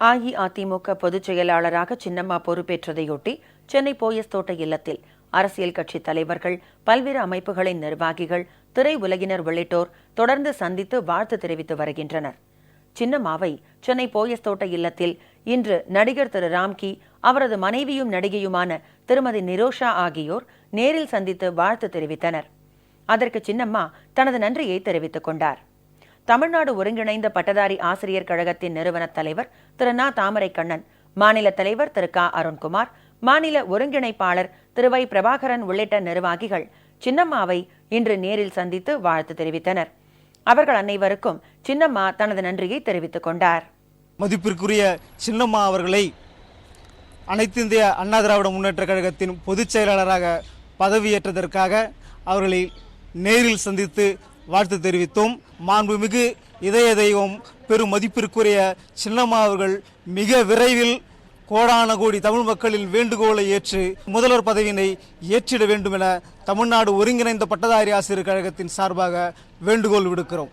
அஇஅதிமுக பொதுச் செயலாளராக சின்னம்மா பொறுப்பேற்றதையொட்டி சென்னை போயஸ் தோட்ட இல்லத்தில் அரசியல் கட்சி தலைவர்கள் பல்வேறு அமைப்புகளின் நிர்வாகிகள் திரை உலகினர் உள்ளிட்டோர் தொடர்ந்து சந்தித்து வாழ்த்து தெரிவித்து வருகின்றனர். சின்னம்மாவை சென்னை போயஸ் தோட்ட இல்லத்தில் இன்று நடிகர் திரு ராம்கி அவரது மனைவியும் நடிகையுமான திருமதி நிரோஷா ஆகியோர் நேரில் சந்தித்து வாழ்த்து தெரிவித்தனர். அதற்கு சின்னம்மா தனது நன்றியை தெரிவித்துக் கொண்டார். தமிழ்நாடு ஒருங்கிணைந்த பட்டதாரி ஆசிரியர் கழகத்தின் நிறுவன தலைவர் திரு. நா. தாமரை கண்ணன் மாநில தலைவர் திரு. க. அருண்குமார் மாநில ஒருங்கிணைப்பாளர் திரு. வை. பிரபாகரன் உள்ளிட்ட நிர்வாகிகள் சின்னம்மாவை இன்று நேரில் சந்தித்து வாழ்த்து தெரிவித்தனர். அவர்கள் அனைவருக்கும் சின்னம்மா தனது நன்றியை தெரிவித்துக் கொண்டார். மதிப்பிற்குரிய சின்னம்மா அவர்களை அனைத்து இந்திய அண்ணா திராவிட முன்னேற்ற கழகத்தின் பொதுச் செயலாளராக பதவியேற்றதற்காக அவர்களை நேரில் சந்தித்து வாழ்த்து தெரிவித்தோம் மாண்புமிகு இதய தெய்வம் பெரும் மதிப்பிற்குரிய சின்னம்மா அவர்கள் மிக விரைவில் கோடான கோடி தமிழ் மக்களின் வேண்டுகோளை ஏற்று முதல்வர் பதவியினை ஏற்றிட வேண்டும் என தமிழ்நாடு ஒருங்கிணைந்த பட்டதாரி ஆசிரியர் கழகத்தின் சார்பாக வேண்டுகோள் விடுக்கிறோம்.